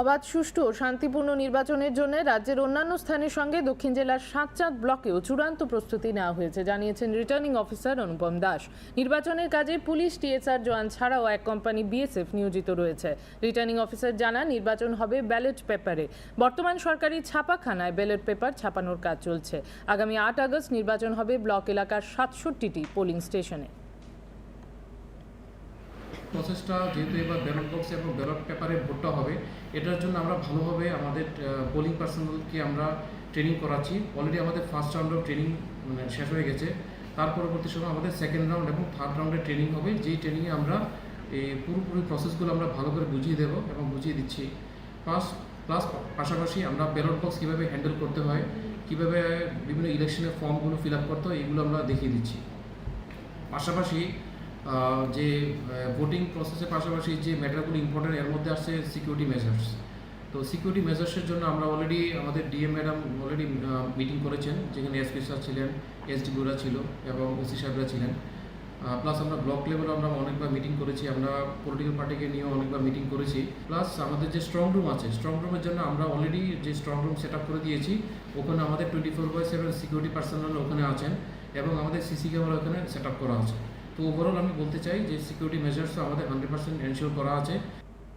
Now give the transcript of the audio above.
অবাধ, সুষ্ঠু ও শান্তিপূর্ণ নির্বাচনের জন্য রাজ্যের অন্যান্য স্থানের সঙ্গে দক্ষিণ জেলার সাতচাঁদ ব্লকেও চূড়ান্ত প্রস্তুতি নেওয়া হয়েছে, জানিয়েছেন রিটার্নিং অফিসার অনুপম দাস। নির্বাচনের কাজে পুলিশ, টিএসআর জওয়ান ছাড়াও এক কোম্পানি বিএসএফ নিয়োজিত রয়েছে। রিটার্নিং অফিসার জানান, নির্বাচন হবে ব্যালট পেপারে। বর্তমান সরকারি ছাপাখানায় ব্যালট পেপার ছাপানোর কাজ চলছে। আগামী আট আগস্ট নির্বাচন হবে ব্লক এলাকার সাতষট্টিটি পোলিং স্টেশনে। প্রসেসটা যেহেতু এবার ব্যালট বক্স এবং ব্যালট পেপারে ভোটটা হবে, এটার জন্য আমরা ভালোভাবে আমাদের পোলিং পার্সোনালকে আমরা ট্রেনিং করাচ্ছি। অলরেডি আমাদের ফার্স্ট রাউন্ড অফ ট্রেনিং শেষ হয়ে গেছে। তার পরবর্তী সময় আমাদের সেকেন্ড রাউন্ড এবং থার্ড রাউন্ডের ট্রেনিং হবে। যেই ট্রেনিংয়ে আমরা এই পুরোপুরি প্রসেসগুলো আমরা ভালো করে বুঝিয়ে দেবো এবং বুঝিয়ে দিচ্ছি। প্লাস প্লাস পাশাপাশি আমরা ব্যালট বক্স কীভাবে হ্যান্ডেল করতে হয়, কীভাবে বিভিন্ন ইলেকশনের ফর্মগুলো ফিল আপ করতে হয়, এগুলো আমরা দেখিয়ে দিচ্ছি। পাশাপাশি যে ভোটিং প্রসেসের পাশাপাশি যে ম্যাটারগুলো ইম্পর্টেন্ট এর মধ্যে আসছে সিকিউরিটি মেজার্স তো সিকিউরিটি মেজার্সের জন্য আমরা অলরেডি আমাদের ডিএম ম্যাডাম অলরেডি মিটিং করেছেন, যেখানে এসপি স্যার ছিলেন এসডিবিওরা ছিল এবং ওসি সাহেবরা ছিলেন। প্লাস আমরা ব্লক লেভেলে আমরা অনেকবার মিটিং করেছি, আমরা পলিটিক্যাল পার্টিকে নিয়েও অনেকবার মিটিং করেছি। প্লাস আমাদের যে স্ট্রং রুম আছে স্ট্রং রুমের জন্য আমরা অলরেডি যে স্ট্রং রুম সেট করে দিয়েছি, ওখানে আমাদের twenty four by seven security personnel ওখানে আছেন এবং আমাদের সিসি ক্যামেরা ওখানে সেট করা আছে। তো ওভারঅল আমি বলতে চাই যে সিকিউরিটি মেজার্স আমাদের হান্ড্রেড পার্সেন্ট এনশিওর করা আছে।